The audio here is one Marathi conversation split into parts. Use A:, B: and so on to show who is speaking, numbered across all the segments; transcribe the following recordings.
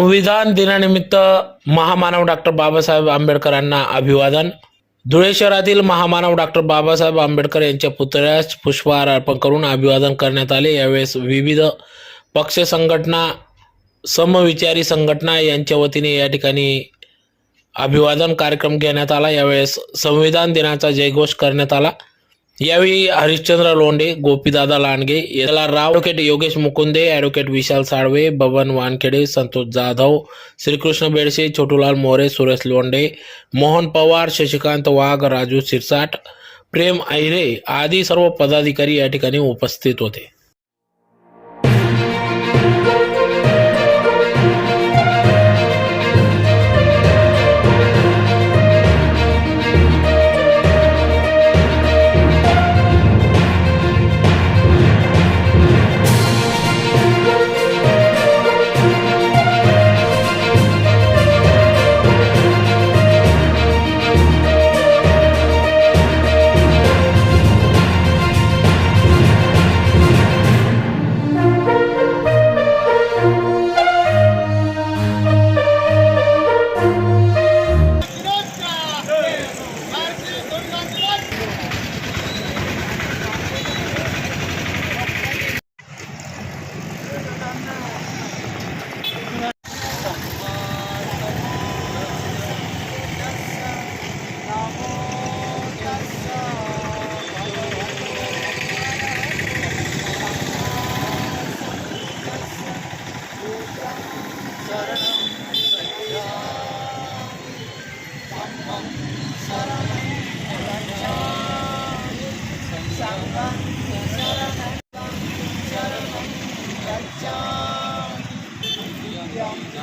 A: संविधान दिनानिमित्त महामानव डॉक्टर बाबासाहेब आंबेडकरांना अभिवादन. धुळे शहरातील महामानव डॉक्टर बाबासाहेब आंबेडकर यांच्या पुतळ्यास पुष्पहार अर्पण करून अभिवादन करण्यात आले. यावेळेस विविध पक्ष संघटना समविचारी संघटना यांच्या वतीने या ठिकाणी अभिवादन कार्यक्रम घेण्यात आला. यावेळेस संविधान दिनाचा जयघोष करण्यात आला. यावेळी हरिश्चंद्र लोंढे गोपीदादा लांडगे याला राव ॲडव्होकेट योगेश मुकुंदे ॲडव्होकेट विशाल साळवे बबन वानखेडे संतोष जाधव श्रीकृष्ण बेडसे छोटूलाल मोरे सुरेश लोंढे मोहन पवार शशिकांत वाघ राजू सिरसाट प्रेम ऐरे आदी सर्व पदाधिकारी या ठिकाणी उपस्थित होते.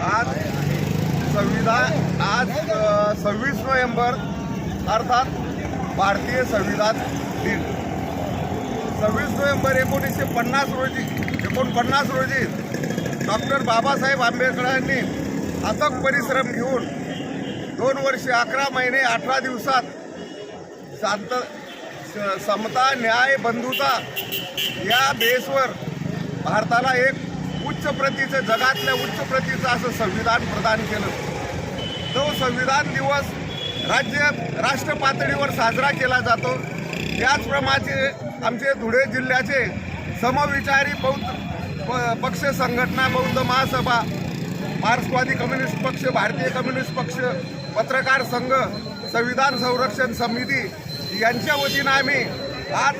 B: आज संविधान आज सव्वीस नोव्हेंबर अर्थात भारतीय संविधान दिन सव्वीस नोव्हेंबर एकोणीसशे पन्नास रोजी एकोणपन्नास रोजी डॉक्टर बाबासाहेब आंबेडकरांनी अथक परिश्रम घेऊन दोन वर्ष अकरा महिने अठरा दिवसात शांत समता न्याय बंधुता या बेसवर भारताला एक उच्च प्रतीचं जगातल्या उच्च प्रतीचं असं संविधान प्रदान केलं. तो संविधान दिवस राज्य राष्ट्र पातळीवर साजरा केला जातो. त्याचप्रमाणे आमचे धुळे जिल्ह्याचे समविचारी बौद्ध प- पक्ष संघटना बौद्ध महासभा मार्क्सवादी कम्युनिस्ट पक्ष भारतीय कम्युनिस्ट पक्ष पत्रकार संघ संविधान संरक्षण समिती यांच्या वतीनं आम्ही आज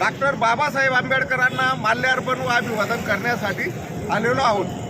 B: डॉक्टर बाबासाहेब आंबेडकरांना माल्यार्पण व अभिवादन करण्यासाठी आलेलो आहोत.